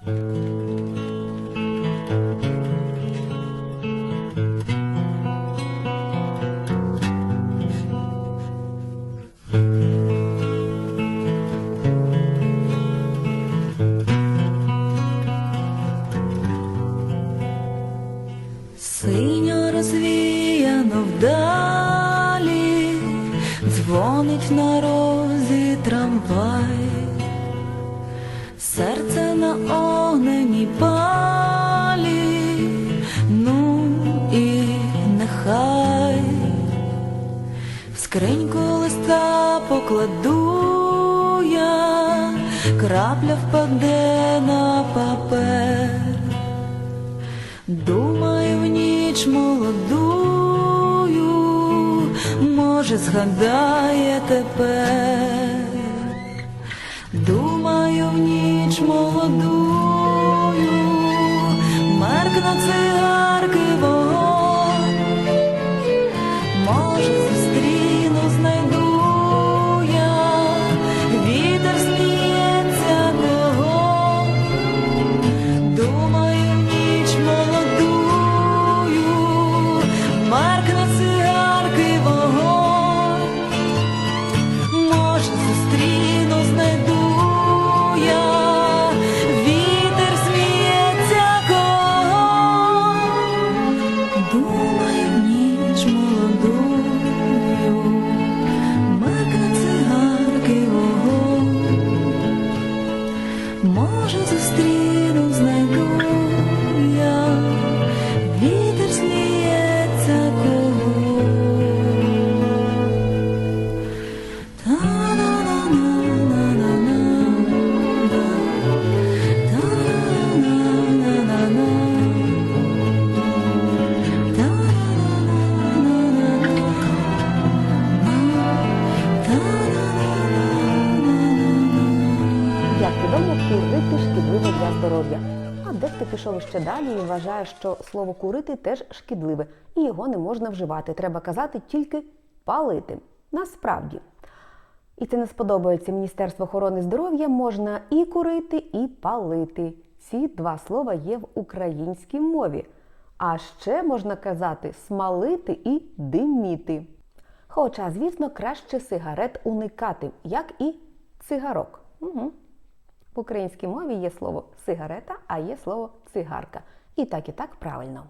Синьо розвіяно вдалі, дзвонить на розі трамвай, серце на нехай в скриньку листа покладу я, крапля впаде на папер. Думаю, в ніч молодую, може, згадає тепер. Думаю, в ніч молодую, меркне цигарки може, зустріну, Може, курити шкідливо для здоров'я. А дехто пішов ще далі і вважає, що слово курити теж шкідливе, і його не можна вживати. Треба казати тільки палити. Насправді. І це не сподобається Міністерству охорони здоров'я, можна і курити, і палити. Ці два слова є в українській мові. А ще можна казати смалити і диміти. Хоча, звісно, краще сигарет уникати, як і цигарок. Угу. В українській мові є слово сигарета, а є слово цигарка. І так, і так правильно.